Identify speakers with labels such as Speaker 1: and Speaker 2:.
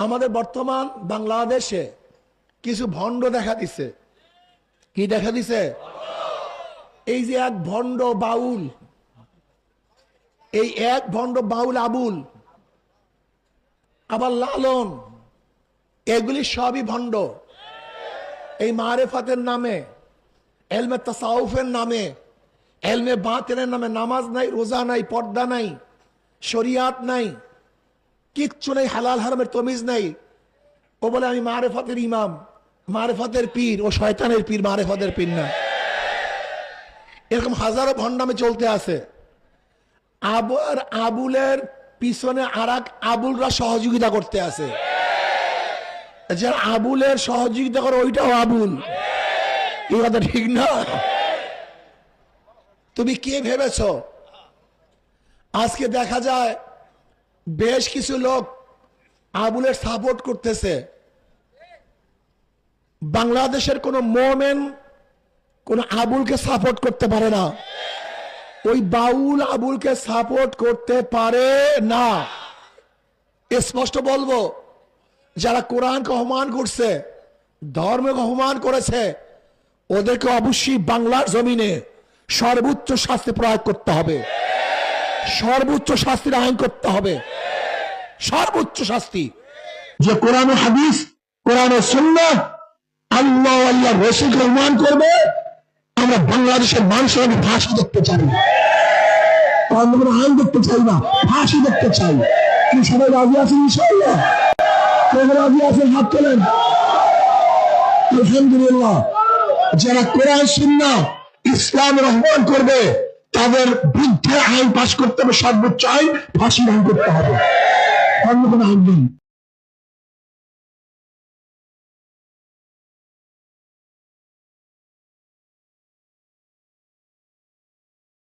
Speaker 1: আমাদের বর্তমান বাংলাদেশে কিছু ভণ্ড দেখা দিছে। কি দেখা দিছে? এই যে এক ভণ্ড বাউল। এই এক ভণ্ড বাউল আবুল। আবার লালন। এগুলি সবই ভণ্ড। এই মারেফাতের নামে, এলমে তাসাউফের নামে, এলমে বাতেনের নামে নামাজ নাই, রোজা নাই, পর্দা নাই, শরিয়াত নাই। কিচ্ছু নেই, হালাল হারামের তমিজ নাই। ও বলে, আমি মারেফাতের ইমাম। মারেফাতের পীর। ও শয়তানের পীর, মারেফাতের পীর না। এরকম হাজারো ভণ্ডামে চলতে আছে। আর আবুলের পিছনে আর আবুলরা সহযোগিতা করতে আছে। যার আবুলের সহযোগিতা করে ওইটাও আবুল। এই কথা ঠিক না? তুমি কে ভেবেছ? আজকে দেখা যায় বেশ কিছু লোক আবুলের সাপোর্ট করতেছে। বাংলাদেশের কোন মোমেন কোন আবুলকে সাপোর্ট করতে পারে না। ওই বাউল আবুলকে সাপোর্ট করতে পারে না। স্পষ্ট বলব, যারা কোরআনকে অপমান করছে, ধর্মকে অপমান করেছে, ওদেরকে অবশ্যই বাংলার জমিনে সর্বোচ্চ শাস্তি প্রয়োগ করতে হবে। সর্বোচ্চ শাস্তির আইন করতে হবে। সর্বোচ্চ শাস্তি। যে কোরআন হাদিস, কোরআন সুন্নাহ আল্লাহ রসুলকে অপমান করবে, আমরা বাংলাদেশের মানুষের আমি ফাঁসি দেখতে চাই। আমরা আইন দেখতে চাই না, ফাঁসি দেখতে চাই। কি সবাই রাজি আছেন ইনশাআল্লাহ? কেউ রাজি আছেন হাত তোলেন? আলহামদুলিল্লাহ। যারা কোরআন, সুন্নাহ, ইসলাম রহমান করবে, তাদের বিরুদ্ধে আইন পাশ করতে হবে, সর্বোচ্চ আইন ফাঁসি আইন করতে হবে। অন্য কোনো আইন নেই